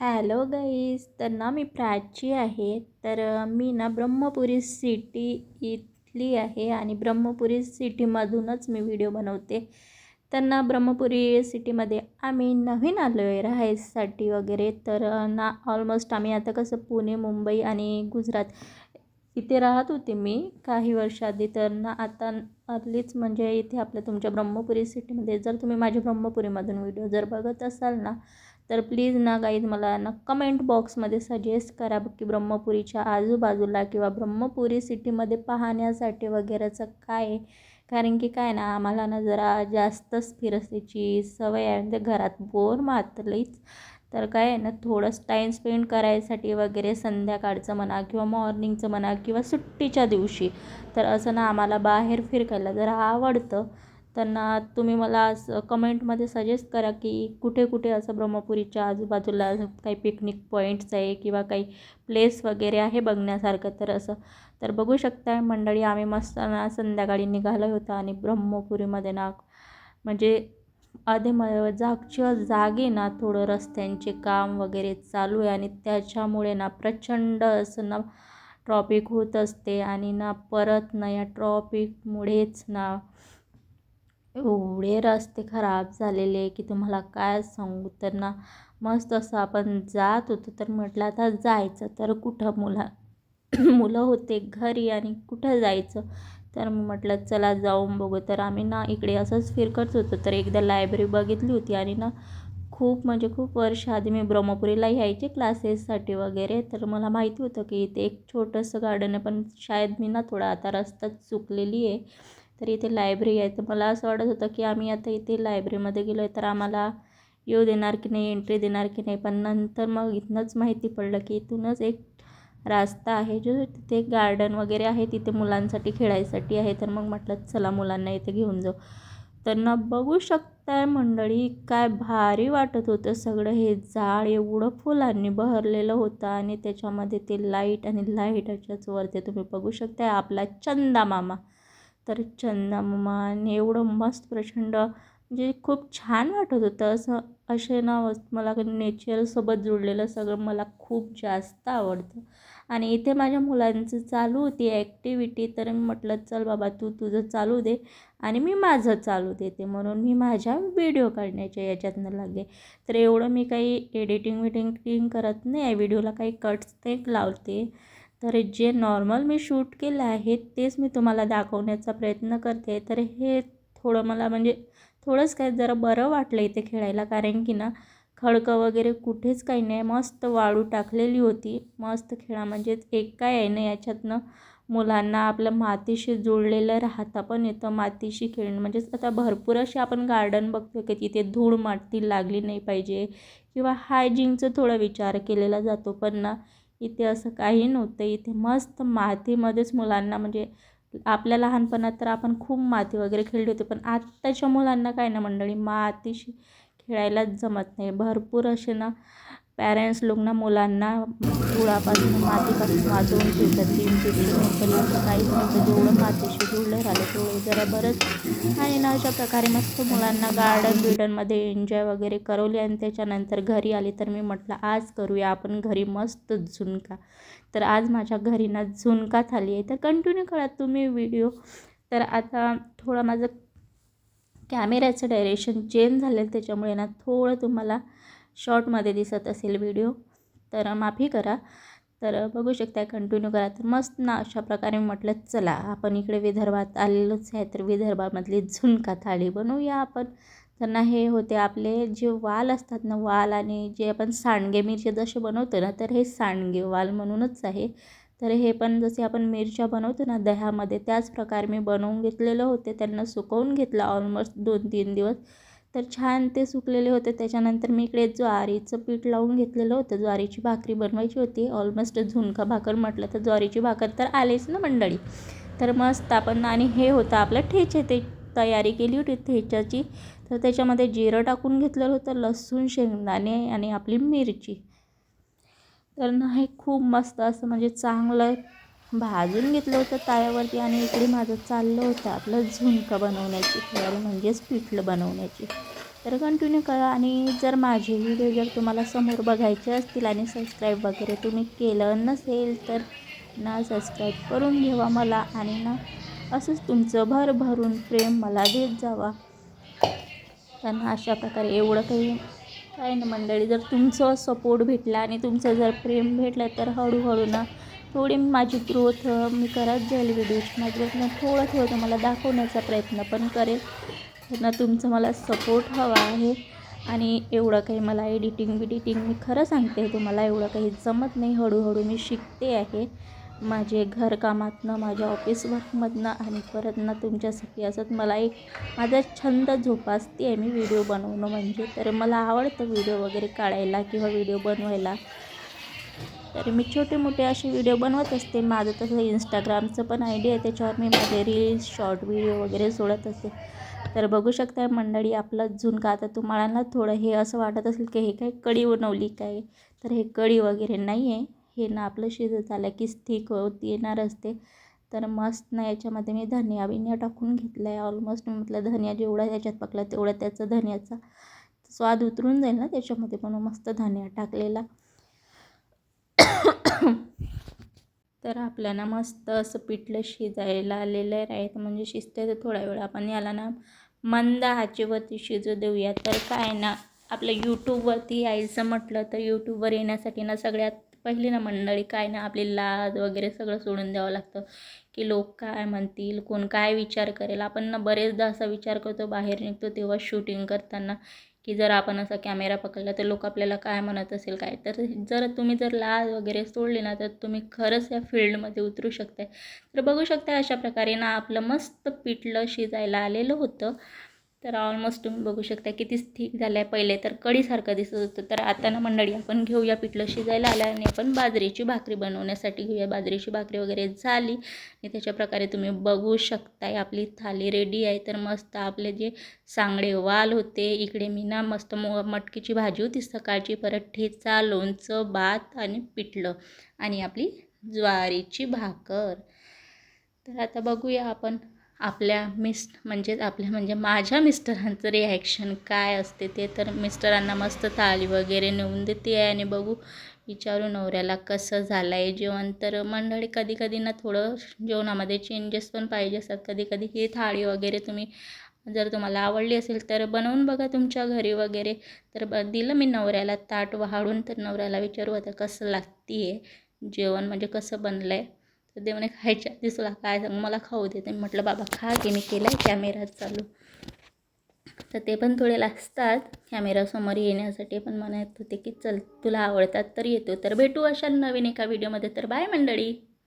Hello guys तर ना मी प्राची आहे तर मी ना ब्रह्मपुरी सिटी इथली आहे आणि ब्रह्मपुरी सिटीमधूनच मी व्हिडिओ बनवते. तर ना ब्रह्मपुरी सिटीमध्ये आम्ही नवीन आलो आहे राहायसाठी वगैरे तर ना ऑलमोस्ट आम्ही आता कसं पुणे मुंबई आणि गुजरात इथे राहत होते मी काही वर्षाआधी तर ना आता अर्लीच म्हणजे इथे आपल्या तुमच्या ब्रह्मपुरी सिटीमध्ये जर तुम्ही माझ्या ब्रह्मपुरीमधून व्हिडिओ जर बघत असाल ना तर प्लीज ना गाईज मला ना कमेंट बॉक्समध्ये सजेस्ट करा की ब्रह्मपुरीच्या आजूबाजूला किंवा ब्रह्मपुरी सिटीमध्ये पाहण्यासाठी वगैरेचं काय आहे. कारण की काय ना आम्हाला ना जरा जास्तच फिरस्तीची सवय आहे. म्हणजे घरात बोर मातलीच तर काय आहे ना थोडंच टाईम स्पेंड करायसाठी वगैरे संध्याकाळचं म्हणा किंवा मॉर्निंगचं म्हणा किंवा सुट्टीच्या दिवशी. तर असं ना आम्हाला बाहेर फिरकायला जरा आवडतं. त्यांना तुम्ही मला असं कमेंटमध्ये सजेस्ट करा की कुठे कुठे असं ब्रह्मपुरीच्या आजूबाजूला काही पिकनिक पॉईंट्स आहे किंवा काही प्लेस वगैरे आहे बघण्यासारखं तर असं. तर बघू शकता मंडळी आम्ही मस्त ना संध्याकाळी निघालो होतो आणि ब्रह्मपुरीमध्ये ना म्हणजे अधे म जागच्या जागे ना थोडं रस्त्यांचे काम वगैरे चालू आहे आणि त्याच्यामुळे ना प्रचंड असं ना ट्रॉपिक होत असते आणि ना परत ना या ट्रॉपिकमुळेच ना एवढे रस्ते खराब झालेले की तुम्हाला काय सांगू? तर ना मस्त असं आपण जात होतो. तर म्हटलं आता जायचं. तर कुठं मुला मुलं होते घरी आणि कुठं जायचं? तर मी म्हटलं चला जाऊन बघू. तर आम्ही ना इकडे असंच फिरकत होतो. तर एकदा लायब्ररी बघितली होती आणि ना खूप म्हणजे खूप वर्ष आधी मी ब्रह्मपुरीला यायचे क्लासेससाठी वगैरे. तर मला माहिती होतं की इथे एक छोटंसं गार्डन आहे पण शायद मी ना थोडा आता रस्ता चुकलेली आहे. तर इथे लायब्ररी आहे. तर मला असं वाटत होतं की आम्ही आता इथे लायब्ररीमध्ये गेलो आहे तर आम्हाला येऊ देणार की नाही एंट्री देणार की नाही? पण नंतर मग इथनंच माहिती पडलं की इथूनच एक रास्ता आहे जो तिथे गार्डन वगैरे आहे. तिथे मुलांसाठी खेळायसाठी आहे. तर मग म्हटलं चला मुलांना इथे घेऊन जाऊ. तर ना बघू शकताय मंडळी काय भारी वाटत होतं सगळं. हे झाड एवढं फुलांनी बहरलेलं होतं आणि त्याच्यामध्ये ते लाइट आणि लाईटाच्याच वरती तुम्ही बघू शकताय. आपला चंदा मामा. तर चंदा मामाने एवढं मस्त प्रचंड म्हणजे खूप छान वाटत होतं. असं असे ना मला नेचरसोबत जुळलेलं सगळं मला खूप जास्त आवडतं. आणि इथे माझ्या मुलांचं चालू होती ॲक्टिव्हिटी तर मी म्हटलं चल बाबा तू तुझं चालू दे आणि मी माझं चालू देते. म्हणून मी माझ्या व्हिडिओ काढण्याच्या याच्यातनं लागले. तर एवढं मी काही एडिटिंग विडिटिंग करत नाही. आहे व्हिडिओला काही कट्स ते लावते. तर जे नॉर्मल मी शूट केलं आहे तेच मी तुम्हाला दाखवण्याचा प्रयत्न करते. तर हे थोडं मला म्हणजे थोडंच काय जरा बरं वाटलं इथे खेळायला कारण की ना खडकं वगैरे कुठेच काही नाही. मस्त वाळू टाकलेली होती. मस्त खेळा म्हणजेच एक काय आहे ना याच्यातनं मुलांना आपलं मातीशी जुळलेलं राहता पण येतं मातीशी खेळणं. म्हणजेच आता भरपूर असे आपण गार्डन बघतो की तिथे धूळ माती लागली नाही पाहिजे किंवा हायजिनचं थोडा विचार केलेला जातो. पण ना इथे असं काही नव्हतं. इथे मस्त मातीमध्येच मुलांना म्हणजे आपल्या लहानपणात तर आपण खूप माती वगैरे खेळली होती पण आत्ताच्या मुलांना काय ना मंडळी मातीशी खेळायलाच जमत नाही. भरपूर असे ना पॅरेंट्स लोक ना मुलांना धुळापासून मातीपासून वाचवून ठेवतात. तीन असं काहीच नव्हतं. जेवढं मातीशी जुळलं राहिलं तेवढं जरा बरंच. आणि ना अशा प्रकारे मस्त मुलांना गार्डन बिर्डनमध्ये एन्जॉय वगैरे करवली आणि त्याच्यानंतर घरी आली तर मी म्हटलं आज करूया आपण घरी मस्त झुणका. तर आज माझ्या घरी ना झुणका थाली आहे. तर कंटिन्यू करा तुम्ही व्हिडिओ तर आता थोडं माझं कॅमेऱ्याचं डायरेक्शन चेंज झालेलं त्याच्यामुळे ना थोडं तुम्हाला शॉर्टमध्ये दिसत असेल व्हिडिओ तर माफी करा. तर बघू शकता कंटिन्यू करा. तर मस्त ना अशा प्रकारे म्हटलं चला आपण इकडे विदर्भात आलेलोच आहे तर विदर्भामधली झुणका थाळी बनवूया आपण. तर ना हे होते आपले जे वाल असतात ना वाल आणि जे आपण सांडगे मिरचे जसे बनवतो ना तर हे सांडगे वाल म्हणूनच आहे. तर हे पण जसे आपण मिरच्या बनवतो ना दह्यामध्ये त्याच प्रकारे मी बनवून घेतलेलं होते. त्यांना सुकवून घेतलं ऑलमोस्ट दोन तीन दिवस. तर छान ते सुकलेले होते. त्याच्यानंतर मी इकडे ज्वारीचं पीठ लावून घेतलेलं होतं. ज्वारीची भाकरी बनवायची होती. ऑलमोस्ट झुणका भाकर म्हटलं तर ज्वारीची भाकर तर आलीच ना मंडळी? तर मस्त आपण आणि हे होतं आपलं ठेचे ते तयारी केली होती ठेच्याची. तर त्याच्यामध्ये जिरं टाकून घेतलेलं होतं लसूण शेंगदाणे आणि आपली मिरची. तर ना हे खूप मस्त असं म्हणजे चांगलं भाजून घेतलं होतं ताळ्यावरती आणि इकडे माझं चाललं होतं आपलं झुणका बनवण्याची तयारी म्हणजेच पिठलं बनवण्याची. तर कंटिन्यू करा आणि जर माझे व्हिडिओ जर तुम्हाला समोर बघायचे असतील आणि सबस्क्राईब वगैरे तुम्ही केलं नसेल तर ना सबस्क्राईब करून घेवा मला आणि ना असंच तुमचं भरभरून प्रेम मला देत जावा. त्यांना अशा प्रकारे एवढं काही काय ना मंडळी जर तुमचं सपोर्ट भेटला आणि तुमचं जर प्रेम भेटलं तर हळूहळू ना थोडी माझी ग्रोथ मी करत जाईल व्हिडिओची माझी ग्रोथ थोडं थोडं तुम्हाला दाखवण्याचा प्रयत्न पण करेल. त्यांना तुमचं मला सपोर्ट हवा आहे. आणि एवढं काही मला एडिटिंग बिडिटिंग मी खरं सांगते तुम्हाला एवढं काही जमत नाही. हळूहळू मी शिकते आहे. माझे घरकामातनं माझ्या ऑफिस वर्कमधनं आणि परत ना तुमच्यासाठी असत मला एक माझा छंद जोपासते आहे मी व्हिडिओ बनवणं म्हणजे. तर मला आवडतं व्हिडिओ वगैरे काढायला किंवा व्हिडिओ बनवायला. तर मी छोटे मोठे असे व्हिडिओ बनवत असते. माझं तसं इंस्टाग्रामचं पण आयडी आहे. त्याच्यावर मी माझे रील्स शॉर्ट व्हिडिओ वगैरे सोडत असते. तर बघू शकता मंडळी आपलं झुणका आता तुम्हाला ना थोडं हे असं वाटत असेल की हे काय कढी बनवली काय? तर हे कढी वगैरे नाही आहे हे ना आपलं शिजत आलं की स्थिक होत येणार असते. तर मस्त ना याच्यामध्ये मी धनिया बिनिया टाकून घेतला आहे ऑलमोस्ट मी म्हटलं धनिया जेवढा याच्यात पकला तेवढा त्याचा धनियाचा स्वाद उतरून जाईल ना त्याच्यामध्ये पण मस्त धनिया टाकलेला. तर आपल्याला मस्त असं पिठलं शिजायला आलेलं आहे. म्हणजे शिजते तर थोडा वेळ आपण याला ना मंद आचेवरती शिजू देऊया. तर काय ना आपलं यूट्यूबवरती यायचं म्हटलं तर यूट्यूबवर येण्यासाठी ना सगळ्यात पहिली ना मंडळी काय ना आपली लाज वगैरे सगळं सोडून द्यावं लागतं. की लोक काय म्हणतील कोण काय विचार करेल. आपण ना बरेचदा असा विचार करतो बाहेर निघतो तेव्हा शूटिंग करताना. की जर आपण असा कॅमेरा पकडला तर लोक आपल्याला काय म्हणत असेल काय? तर जर तुम्ही जर लाज वगैरे सोडली ना तर तुम्ही खरंच या फील्डमध्ये उतरू शकताय. तर बघू शकता अशा प्रकारे ना आपलं मस्त पिठलं शिजायला आलेलं होतं. तर ऑलमोस्ट तुम्ही बघू शकता किती थिक झालं आहे पहिले तर कढीसारखं दिसत होतं तर आता ना मंडळी आपण घेऊया पिठलं शिजायला आलं आणि आपण बाजरीची भाकरी बनवण्यासाठी घेऊया. बाजरीची भाकरी वगैरे झाली आणि त्याच्या प्रकारे तुम्ही बघू शकताय आपली थाली रेडी आहे. तर मस्त आपले जे सांगडे वाल होते इकडे मी ना मस्त मो मटकीची भाजी होती. सकाळची परत ठेचा लोणचं भात आणि पिठलं आणि आपली ज्वारीची भाकर. तर आता बघूया आपण आपल्या मिस म्हणजेच आपल्या म्हणजे माझ्या मिस्टरांचं रिॲक्शन काय असते ते तर मिस्टरांना मस्त थाळी वगैरे नेऊन देते आहे आणि बघू विचारू नवऱ्याला कसं झालं आहे जेवण. तर मंडळी कधी कधी ना थोडं जेवणामध्ये चेंजेस पण पाहिजे असतात. कधी कधी ही थाळी वगैरे तुम्ही जर तुम्हाला आवडली असेल तर बनवून बघा तुमच्या घरी वगैरे. तर ब दिलं मी नवऱ्याला ताट वाढून तर नवऱ्याला विचारू आता कसं लागते आहे जेवण म्हणजे कसं बनलं आहे तर ते म्हणे खायच्या आधी तुला काय सांग? मला खाऊ दे. म्हटलं बाबा खा की मी केलं आहे कॅमेरा चालू. तर ते पण थोडे लागतात कॅमेरासमोर येण्यासाठी. पण म्हणत होते की चल तुला आवडतात तर येतो. तर भेटू अशा नवीन एका व्हिडिओमध्ये तर बाय मंडळी.